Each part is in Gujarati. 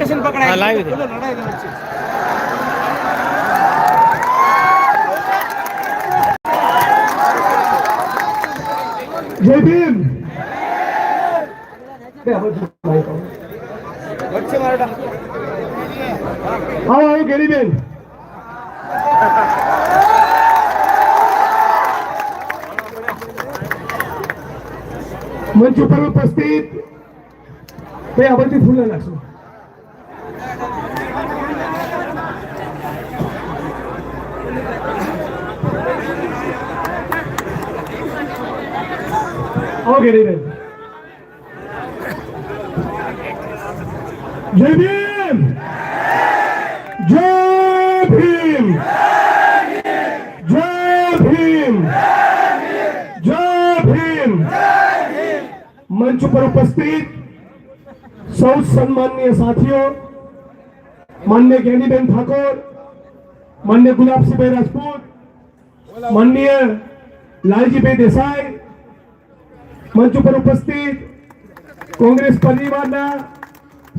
લોકેશન પકડાય હા, live છે. બોલો, લડાઈ તો વચ્ચે. જય ભીમ બે હવે જો ભાઈ કહો. વચ્ચે મારો આવો આવો ગેરીબેન મંચ ઉપર ઉપસ્થિત બે આવડતી ફૂલ નાખશું આવો ગેરીબેન જય ભીમ જય ભીમ જય ભીમ જય ભીમ મંચ ઉપર ઉપસ્થિત મંચ ઉપર ઉપસ્થિત કોંગ્રેસ પરિવારના,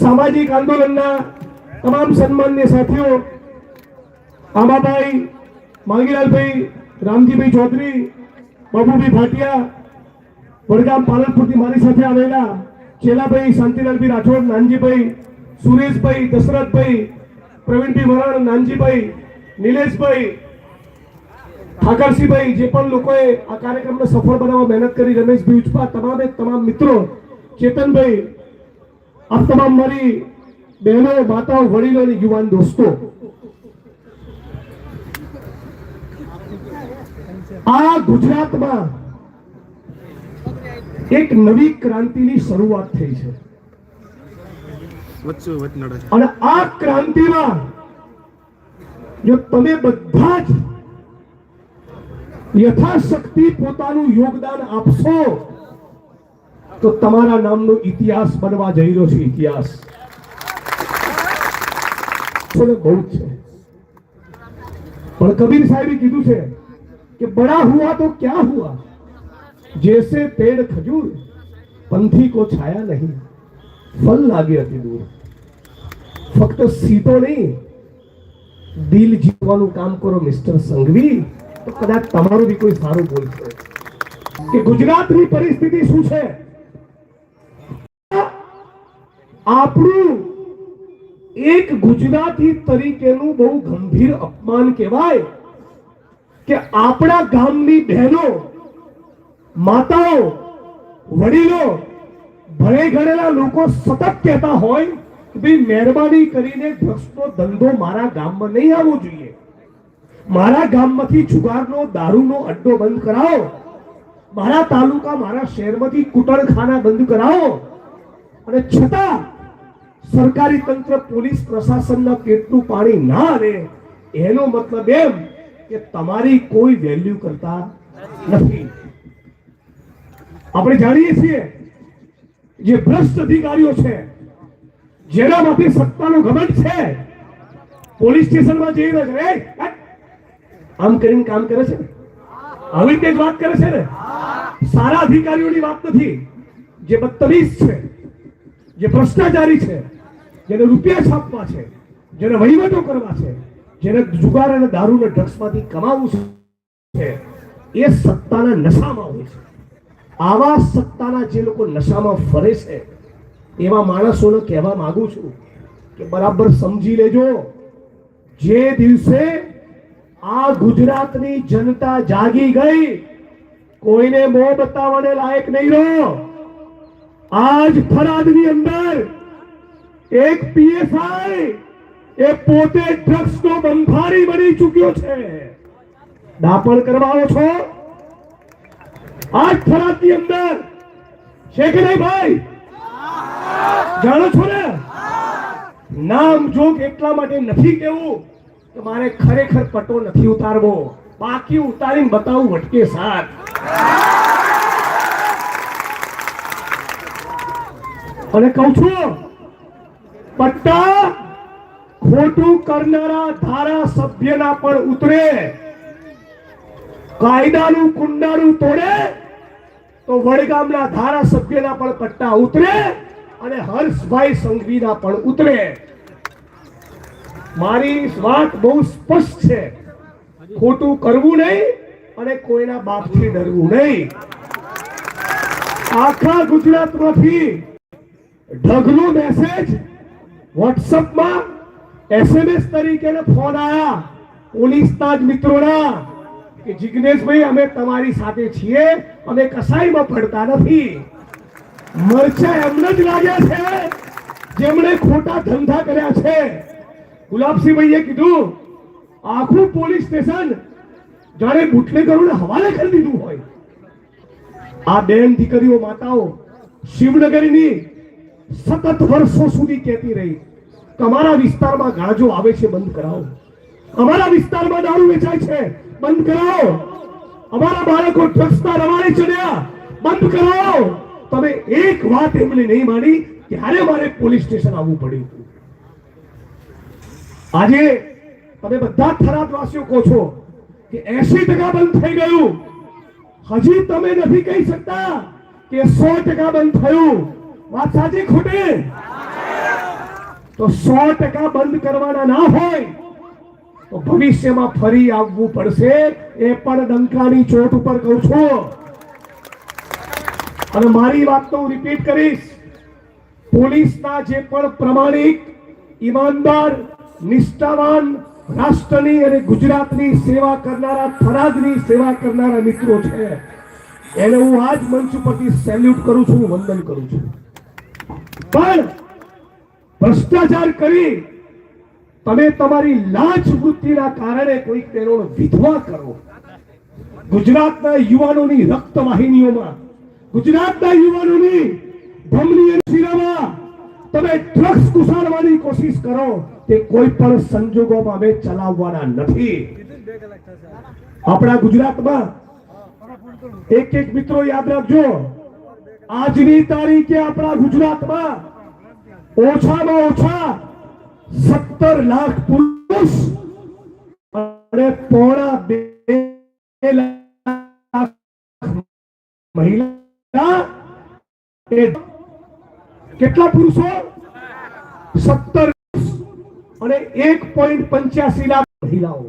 સામાજિક આંદોલનના તમામ સન્માનીય સાથીઓ આંબાભાઈ માંગીલાલભાઈ, રામજીભાઈ ચૌધરી, બાબુભાઈ ભાટિયા, વડગામ પાલનપુરથી મારી સાથે આવેલા ચેલાભાઈ, શાંતિલાલભાઈ રાઠોડ, નાનજીભાઈ, સુરેશભાઈ, દશરથભાઈ, પ્રવીણભાઈ વરાણ નાનજીભાઈ, નિલેશભાઈ ઠાકરસિંહભાઈ જે પણ લોકોએ આ કાર્યક્રમને સફળ બનાવવા મહેનત કરી રમેશભાઈ ઉચપા તમામે તમામ મિત્રો ચેતનભાઈ આપ તમામ મારી બહેનો માતાઓ વડીલો અને યુવાન દોસ્તો. આ ગુજરાતમાં એક નવી ક્રાંતિની શરૂઆત થઈ છે. અને આ ક્રાંતિમાં જો તમે બધા જ યથાશક્તિ પોતાનું યોગદાન આપશો, તો તમારા નામનો ઇતિહાસ બનવા જઈ રહ્યો છે, ઇતિહાસ. બહુ છે. પણ કબીર સાહેબે કીધું છે કે બડા હુઆ તો ક્યાં હુઆ? જૈસે પેડ ખજૂર, પંથી કો છાયા નહીં. ફલ લાગે અતિ દૂર. ફક્ત સીતો નહીં, દિલ જીતવાનું કામ કરો, મિસ્ટર સંઘવી. કદાચ તમારું બી કોઈ સારું બોલશે કે ગુજરાતની પરિસ્થિતિ શું છે? આપણું એક ગુજરાતી તરીકેનું બહુ ગંભીર અપમાન કહેવાય કે આપણા ગામની બહેનો, માતાઓ, વડીલો, ભણે ગણેલા લોકો સતત કહેતા હોય કે ભાઈ મહેરબાની કરીને ડ્રગ્સનો ધંધો મારા ગામમાં નહીં આવવો જોઈએ. મારા ગામમાંથી જુગારનો દારૂનો અડ્ડો બંધ કરાવો. મારા તાલુકા મારા શહેરમાંથી કુટણખાના બંધ કરાવો. અને છતાં સરકારી તંત્ર પોલીસ પ્રશાસનના પેટનું પાણી ના આવે એનો મતલબ એમ કે તમારી કોઈ વેલ્યુ કરતા નથી. આપણે જાણીએ છીએ જે ભ્રષ્ટ અધિકારીઓ છે જેના જેનામાંથી સત્તાનો ઘમંડ છે. પોલીસ સ્ટેશનમાં જઈ રહ્યો છે "એ, હટ!" આમ કરીને કામ કરે છે ને? આવી રીતે જ વાત કરે છે ને? સારા અધિકારીઓની વાત નથી. જે બદતમીઝ છે, જે ભ્રષ્ટાચારી છે, જેને રૂપિયા છાપવા છે, જેને વહીવટો કરવા છે, જેને જુગાર અને દારૂ અને ડ્રગ્સમાંથી કમાવું છે, એ સત્તાના નશામાં હોય છે. આવા સત્તાના જે લોકો નશામાં ફરે છે, એવા માણસોને કહેવા માંગુ છું કે બરાબર સમજી લેજો. જે દિવસે આ ગુજરાતની જનતા જાગી ગઈ. કોઈને મોં બતાવવાને લાયક નહીં રહો. આજ ફરાદની અંદર એક પીએસઆઈ એ પોતે ડ્રગ્સનો બંધારી બની ચૂક્યો છે. દાપણ કરવાઓ છો? આજ ફરાદની અંદર છે કે નહીં ભાઈ? જાણો છો ને? નામ જોગ એટલા માટે નથી કેવું કે મારે ખરેખર પટો નથી ઉતારવો. બાકી ઉતારીને બતાવું વટકે સાથ અને કહું છું, પટ્ટા ખોટું કરનારા ધારાસભ્યના પણ ઉતરે. કાયદાનું કુંડાળું તોડે તો વડગામના ધારાસભ્યના પણ પટ્ટા ઉતરે અને હર્ષભાઈ સંઘવીના પણ ઉતરે. મારી વાત બહુ સ્પષ્ટ છે. ખોટું કરવું નહીં અને કોઈના બાપથી ડરવું નહીં. આખા ગુજરાતમાંથી ઢગલો મેસેજ વોટ્સઅપમાં એસએમએસ તરીકે ફોન આયા. પોલીસના જ મિત્રોના કે જિગ્નેશભાઈ અમે તમારી સાથે છીએ અમે કસાઈમાં પડતા નથી. મરચા એમને જ લાગ્યા છે જેમણે ખોટા ધંધા કર્યા છે. ગુલાબસિંહભાઈએ કીધું, આખું પોલીસ સ્ટેશન જાણે બુટલેગરોને હવાલે કરી દીધું હોય. આ બેન દીકરીઓ માતાઓ શિવનગરીની સતત વર્ષો સુધી કહેતી રહી, તમારા વિસ્તારમાં ગાજો આવે છે, બંધ કરાવો. અમારા વિસ્તારમાં દારૂ વેચાય છે, બંધ કરાવો. અમારા બાળકો ડ્રગ્સના રવાડે ચડ્યા, બંધ કરાવો. તમે એક વાત એમને નહીં માની, ત્યારે મારે પોલીસ સ્ટેશન આવવું પડ્યું. આજે તમે બધા થરાદવાસીઓ કહો છો કે એસી ટકા બંધ થઈ ગયું. હજી તમે નથી કહી શકતા કે સો ટકા બંધ થયું. વાત સાચી ખોટી? તો સો ટકા બંધ કરવાના ના હોય, તો ભવિષ્યમાં ફરી આવવું પડશે. એ પણ ડંકાની ચોટ ઉપર કહું છું. અને મારી વાત તો હું રિપીટ કરીશ. પોલીસના જે પણ પ્રમાણિક ઈમાનદાર નિષ્ઠાવાન રાષ્ટ્રની અને ગુજરાતની સેવા કરનારા, થરાદની સેવા કરનારા મિત્રો છે. એને હું આજ મંચ ઉપરથી સેલ્યુટ કરું છું, વંદન કરું છું. પણ ભ્રષ્ટાચાર કરી તમે તમારી લાંચ વૃત્તિના કારણે કોઈ તેનો વિધવા કરો. ગુજરાતના યુવાનોની રક્તવાહિનીઓમાં, ગુજરાતના યુવાનોની ધમની શિરામાં તમે ડ્રગ્સ ઘુસાડવાની કોશિશ કરો. તે કોઈ પણ સંજોગોમાં અમે ચલાવવાના નથી. આપણા ગુજરાતમાં એક એક મિત્રો યાદ રાખજો. આજની તારીખે આપણા ગુજરાતમાં ઓછામાં ઓછા સત્તર લાખ પુરુષ અને પોણા બે લાખ મહિલા એ કેટલા પુરુષો? સત્તર અને એક પોઈન્ટ પંચ્યાસી લાખ મહિલાઓ.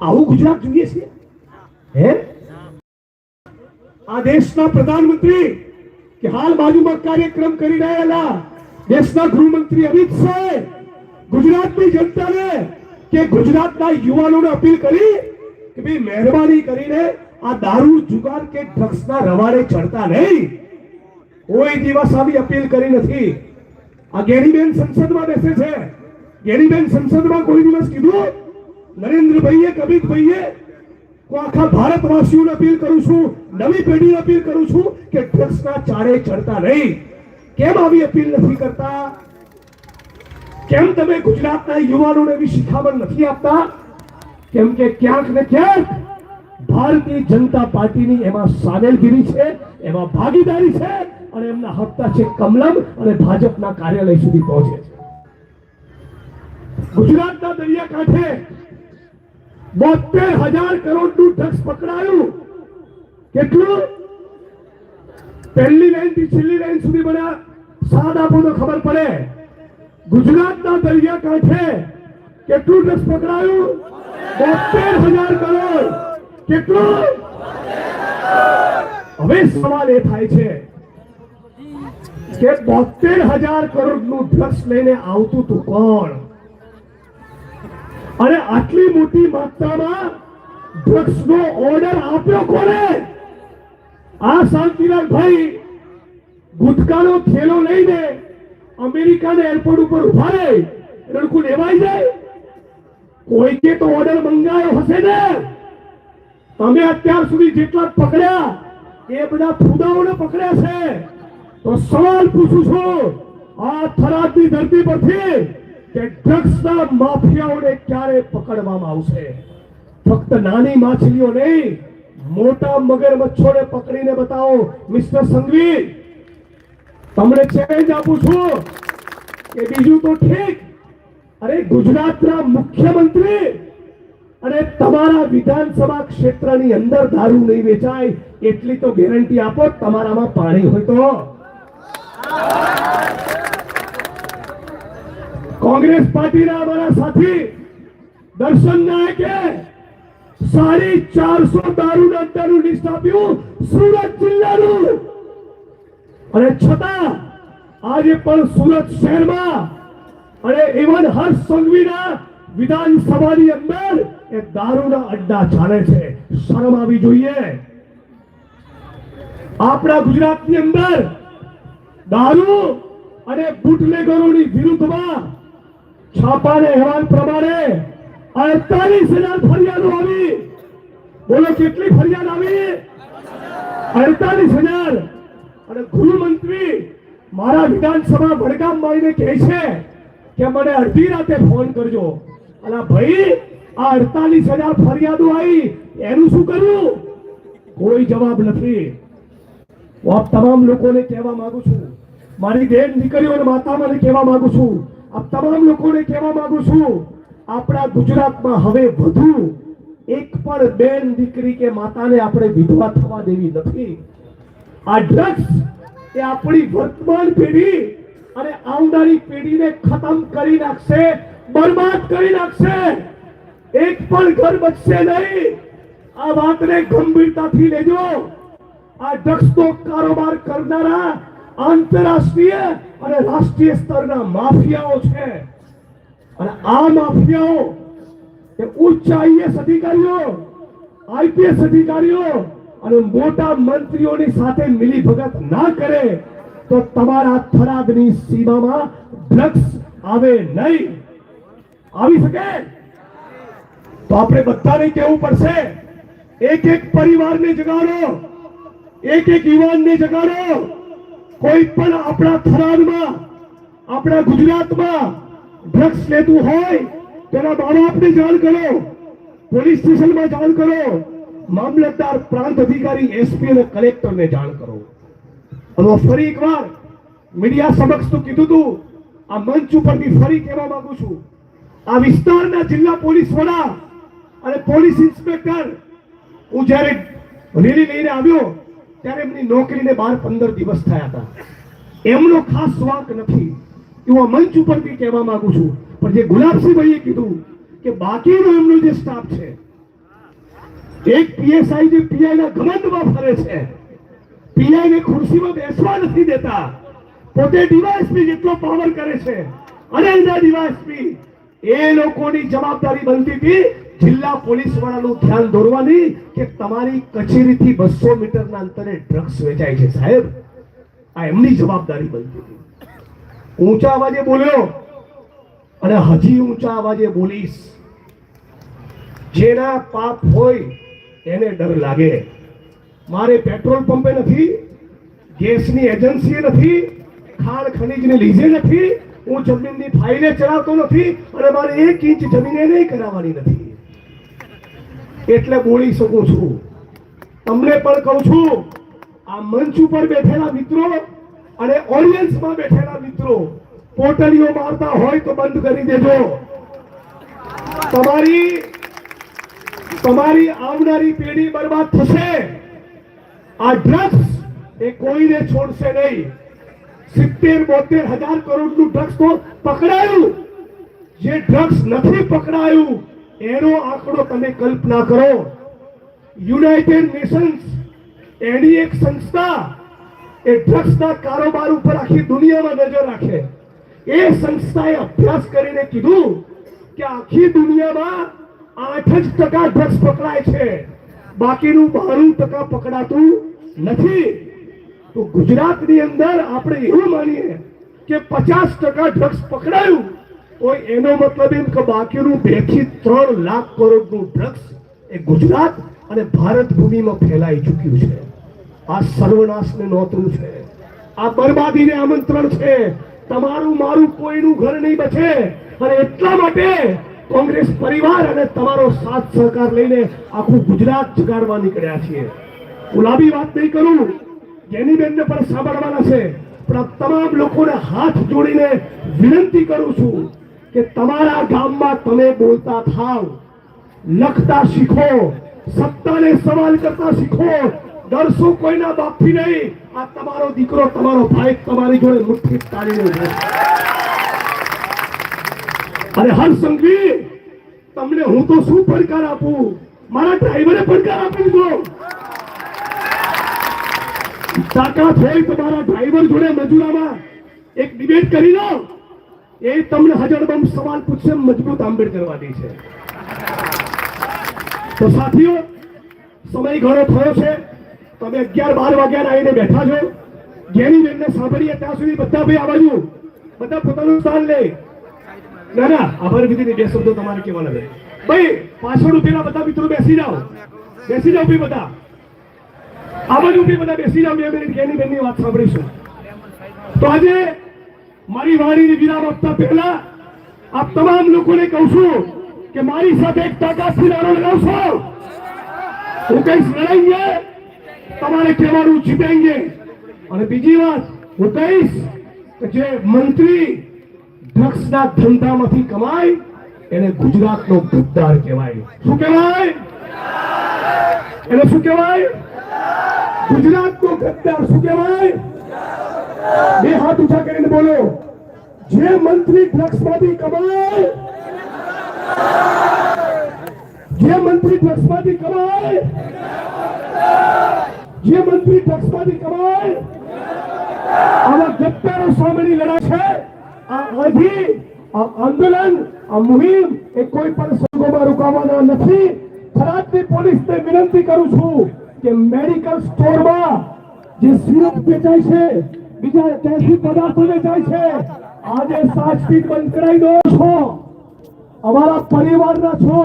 આવું ગુજરાત જોઈએ છે? હે? આ દેશના પ્રધાનમંત્રી કે હાલ બાજુમાં કાર્યક્રમ કરી રહેલા દેશના ગૃહમંત્રી અમિત શાહે ગુજરાતની જનતાને કે ગુજરાતના યુવાનોને અપીલ કરી કે ભાઈ મહેરબાની કરીને આ દારૂ, જુગાર કે ડ્રગ્સના રવાડે ચડતા નહીં. કોઈ દિવસ આવી અપીલ કરી નથી. આ ગેરીબેન સંસદમાં બેસે છે. ગેડીબેન સંસદમાં કોઈ દિવસ કીધું નરેન્દ્રભાઈએ, કબીરભાઈએ, હું આખા ભારતવાસીઓને અપીલ કરું છું, નવી પેઢીને અપીલ કરું છું કે ડ્રગ્સના ચારે ચડતા નહીં કેમ આવી અપીલ નથી કરતા? કેમ તમે ગુજરાતના યુવાનોને એવી શિખામણ નથી આપતા? કેમ કે ક્યાંક ને ક્યાંક ભારતીય જનતા પાર્ટીની એમાં સામેલગીરી છે, એમાં ભાગીદારી છે, અને એમના હપ્તા છે કમલમ અને ભાજપના કાર્યાલય સુધી પહોંચે છે. ગુજરાતના દરિયાકાંઠે બોતેર હજાર કરોડનું ડ્રગ્સ પકડાયું. કેટલું? પહેલી લાઈનથી છેલ્લી લાઈન સુધી મને સાદ આપો તો ખબર પડે. ગુજરાતના દરિયાકાંઠે કેટલું ડ્રગ્સ પકડાયું? બોતેર હજાર કરોડ. કેટલું? હવે સવાલ એ થાય છે કે બોતેર હજાર કરોડનું ડ્રગ્સ લઈને આવતું તું કોણ? અને આટલી મોટી માત્રામાં ડ્રગ્સ નો ઓર્ડર આપ્યો કોને આ શાંતિલાલ ભાઈ ગુટકાનો થેલો લઈને અમેરિકાના એરપોર્ટ ઉપર ઊભા રહે રડકું લેવાઈ જાય. કોઈકે તો ઓર્ડર મંગાયો હશે ને? તમે અત્યાર સુધી જેટલા પકડ્યા, એ બધા ફુદાઓને પકડ્યા છે. તો સવાલ પૂછું છું, આ થરાદની ધરતી પરથી કે ડ્રગ્સના માફિયાઓને ક્યારે પકડવામાં આવશે? ફક્ત નાની માછલીઓ નહીં, મોટા મગરમચ્છોને પકડીને બતાવો, મિસ્ટર સંઘવી. તમને ચેલેન્જ આપું છું કે બીજું તો ઠીક. અરે ગુજરાતના મુખ્યમંત્રી અને તમારા વિધાનસભા ક્ષેત્રની અંદર દારૂ નહીં વેચાય, એટલી તો ગેરંટી આપો, તમારામાં પાણી હોય તો. કોંગ્રેસ પાર્ટીના અમારા સાથી, દર્શન નાયકે સાડી ચારસો દારૂના અડ્ડાનું લિસ્ટ આપ્યું, સુરત જિલ્લાનું. અને છતાં, આજે પણ સુરત શહેરમાં અને ઇવન હર્ષ સંઘવીના વિધાનસભાની અંદર એ દારૂના અડ્ડા ચાલે છે. શરમ આવી જોઈએ. આપણા ગુજરાતની અંદર દારૂ અને બુટલેગરોની વિરુદ્ધમાં છાપાને અહેવાલ પ્રમાણે અડતાલીસ હજાર ફરિયાદો આવી. બોલો, કેટલી ફરિયાદ આવી? અડતાલીસ હજાર. અને ગૃહમંત્રી મારા વિધાનસભા વડગામ માઈને કહે છે કે મને અડધી રાતે ફોન કરજો. અલા ભાઈ, આ અડતાલીસ હજાર ફરિયાદો આવી, એનું શું કર્યું? કોઈ જવાબ નથી. હું આપ તમામ લોકોને કહેવા માંગુ છું. મારી બેન દીકરીઓ અને માતા મને કહેવા માંગુ છું. આપ તમામ લોકોને કહેવા માંગુ છું, આપણા ગુજરાતમાં હવે વધુ એક પણ બેન દીકરી કે માતાને આપણે વિધવા થવા દેવી નથી. આ ડ્રગ્સ એ આપણી વર્તમાન પેઢી અને આવનારી પેઢીને ખતમ કરી નાખશે, બરબાદ કરી નાખશે. એક પણ ઘર બચશે નહીં. આ વાતને ગંભીરતાથી લેજો. આ ડ્રગ્સનો કારોબાર કરનારા આંતરરાષ્ટ્રીય અને રાષ્ટ્રીય સ્તરના માફિયાઓ છે. અને આ માફિયાઓ એ ઉચ્ચ આઈએસ અધિકારીઓ આઈપીએસ અધિકારીઓ અને મોટા મંત્રીઓની સાથે મિલી ભગત ના કરે તો તમારા થરાદની સીમામાં ડ્રગ્સ આવે નહીં. આવી શકે? તો આપણે બધાને કહેવું પડશે, એક એક પરિવારને જગાડો, એક એક યુવાનને જગાડો. કોઈ પણ આપણા થરાદમાં, આપણા ગુજરાતમાં ડ્રગ્સ લેતું હોય, તેના મા બાપને જાણ કરો, પોલીસ સ્ટેશનમાં જાણ કરો, મામલતદાર પ્રાંત અધિકારી, એસપી અને કલેક્ટરને જાણ કરો. અને ફરી એકવાર મીડિયા સમક્ષ તો કીધું તું, આ મંચ ઉપરથી ફરી કહેવા માંગુ છું. આ વિસ્તારના જિલ્લા પોલીસ વડા અને પોલીસ ઇન્સ્પેક્ટર, હું જ્યારે રેલી લઈને આવ્યો ત્યારે એમની નોકરીને બાર પંદર દિવસ થયા હતા. એમનો ખાસ વાંક નથી. એવું મંચ ઉપરથી કહેવા માંગુ છું. પણ જે ગુલાબસિંહભાઈએ કીધું કે બાકીનો એમનો જે સ્ટાફ છે, એક પીએસઆઈ જે પીઆઈના ઘમંડમાં ફરે છે પીઆઈને ખુરશીમાં બેસવા નથી દેતા. પોતે ડીવાયએસપી જેટલો પાવર કરે છે. અને એના ડીવાયએસપી એ લોકોની જવાબદારી બનતી હતી જિલ્લા પોલીસ વાળાનું ધ્યાન દોરવાની કે તમારી કચેરીથી બસો મીટરના અંતરે ડ્રગ્સ વેચાય છે સાહેબ. આ એમની જવાબદારી બનતી હતી ઊંચા અવાજે બોલ્યો. અને હજી ઊંચા અવાજે બોલીશ. જેના પાપ હોય એને ડર લાગે. મારે પેટ્રોલ પંપે નથી, ગેસની એજન્સી નથી ખાણ ખનીજને લીધે નથી, હું જમીનની ફાઇલે ચલાવતો નથી અને મારે એક ઇંચ જમીને નહીં કરાવવાની નથી. એટલે બોલી શકું છું. તમને પણ કહું છું, આ મંચ ઉપર બેઠેલા મિત્રો અને ઓડિયન્સમાં બેઠેલા મિત્રો, પોટલીઓ મારતા હોય તો બંધ કરી દેજો. તમારી તમારી આવનારી પેઢી બરબાદ થશે. આ ડ્રગ્સ એ કોઈને છોડશે નહીં. સિત્તેર બોતેર હજાર કરોડનું ડ્રગ્સ તો પકડાયું. જે ડ્રગ્સ નથી પકડાયું એનો આંકડો તમે કલ્પના કરો. યુનાઇટેડ નેશન્સ એની એક સંસ્થા એ ડ્રગ્સના કારોબાર ઉપર આખી દુનિયામાં નજર રાખે. એ સંસ્થાએ અભ્યાસ કરીને કીધું કે આખી દુનિયામાં આઠ જ ટકા ડ્રગ્સ પકડાય છે. બાકીનું બારું ટકા પકડાતું નથી. તો ગુજરાતની અંદર આપણે એવું માનીએ કે પચાસ ટકા ડ્રગ્સ પકડાયું. તો એનો મતલબ એમ કે બાકીનું બેથી ત્રણ લાખ કરોડનું ડ્રગ્સ એ ગુજરાત અને ભારત ભૂમિમાં ફેલાઈ ચૂક્યું છે. આ સર્વનાશને નોતરું છે. આ બરબાદીને આમંત્રણ છે. તમારું મારું કોઈનું ઘર નહીં બચે. અને એટલા માટે કોંગ્રેસ પરિવાર અને તમારો સાથ સહકાર લઈને આખું ગુજરાત જગાડવા નીકળ્યા છીએ. ગુલાબી વાત નહીં કરું. જેની બેનને પણ સાંભળવાના છે. પણ તમામ લોકોને હાથ જોડીને વિનંતી કરું છું કે તમારા ગામમાં તમે બોલતા થાવ, લખતા શીખો, સત્તાને સવાલ કરતા શીખો, ડરશો કોઈના બાપથી નહીં. આ તમારો દીકરો, તમારો ભાઈ તમારી જોડે મુઠ્ઠી તાળીને અરે હર સંઘવી તમને હું તો શું પડકાર આપું? મારા ડ્રાઈવરે પડકાર આપી દીધો. તાકાત હોય તમારા ડ્રાઈવર જોડે મજૂરામાં એક ડિબેટ કરી લો. એ તમને હજાર બમ સવાલ પૂછશે, મજબૂત આંબેડકરવાદી છે. તો સાથીઓ, સમય ઘણો થયો છે. તમે અગિયાર બાર વાગ્યા આવીને બેઠા છો. જેની બેનને સાંભળીએ ત્યાં સુધી બધા ભાઈ આ બધા પોતાનું સ્થાન લે. ના ના, આભાર વિધિની બે શબ્દો તમારે કેવા લાગે ભાઈ, પાછળ ઉભેલા બધા મિત્રો બેસી જાઓ. બેસી જાઓ ભાઈ બધા. આ બાજુ બધા બેસી જાઓ, બે મિનિટ જેની બેનની વાત સાંભળીશું. તો આજે મારી વાણીની વિરામ આપતા પહેલા આપ તમામ લોકોને કહું છું કે મારી સાથે એક તાકાતથી નારો લગાવશો. હું કહીશ, લડાઈએ, તમારે કહેવાનું જીતેંગે અને બીજી વાત, હું કહીશ કે જે મંત્રી ડ્રગ્સના ધંધામાંથી કમાય, એને ગુજરાતનો ગદ્દાર કહેવાય. શું કહેવાય? એને શું કહેવાય? ગુજરાતનો ગદ્દાર શું કહેવાય? બે હાથ ઊંચા કરીને બોલો. જે મંત્રી ડ્રગ્સમાંથી કમાય, જે મંત્રી ડ્રગ્સમાંથી કમાય, જે મંત્રી ડ્રગ્સમાંથી કમાય, આવા ગદ્દારો સામેની લડાઈ છે. આ અધી આ આંદોલન, આ મુહિમ એ કોઈ પણ સંજોગોમાં રોકાવાના નથી. થરાદની પોલીસને વિનંતી કરું છું કે મેડિકલ સ્ટોરમાં જે સિરપ વેચાય છે, બીજા ત્યાંથી પદાર્થો વેચાય છે આજે સાક્ષી બંધ કરાવી દો છો. અમારા પરિવારના છો.